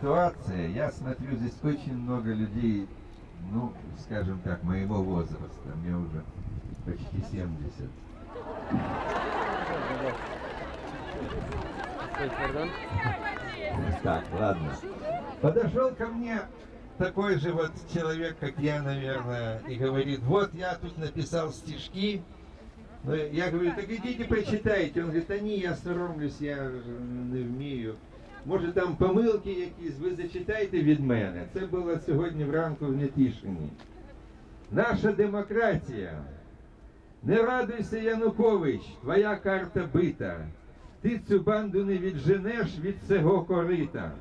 ситуация. Я смотрю, здесь очень много людей, ну, скажем так, моего возраста. Мне уже почти 70. Так, ладно. Подошел ко мне такой же вот человек, как я, наверное, и говорит, вот я тут написал стишки. Ну, я говорю, так идите почитайте. Он говорит, ні, я соромлюсь, я не вмію. Може там помилки якісь, ви зачитайте від мене. Це було сьогодні вранку в Нетішині. Наша демократія. Не радуйся, Янукович, твоя карта бита. Ти цю банду не відженеш від цього корита.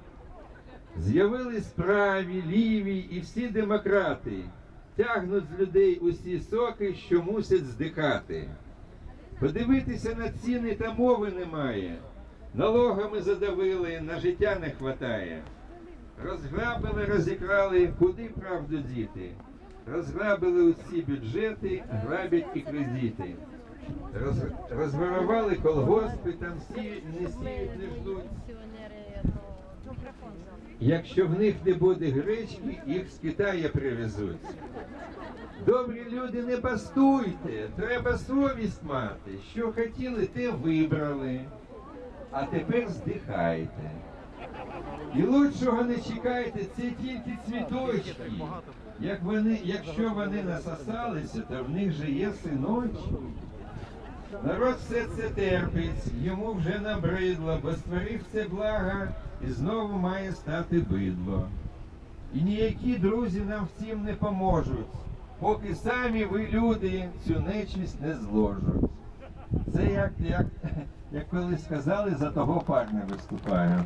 З'явились праві, ліві і всі демократи, тягнуть з людей усі соки, що мусять здихати. Подивитися на ціни та мови немає. Налогами задавили, на життя не хватає. Розграбили, розікрали, куди правду діти. Розграбили усі бюджети, грабять і кредити. Роз, розворовали колгоспи, там сіють, не сіють, не ждуть. Якщо в них не буде гречки, їх з Китаю привезуть. Добрі люди, не бастуйте, треба совість мати. Що хотіли, те вибрали. А тепер здихайте. І лучшого не чекайте, це тільки цвіточки. Як вони, якщо вони насосалися, то в них же є синочки. Народ все це терпить, йому вже набридло, бо створив це благо і знову має стати бидло. І ніякі друзі нам в цім не поможуть, поки самі ви, люди, цю нечисть не зложуть. Це як, як, як колись сказали, за того парня виступаю.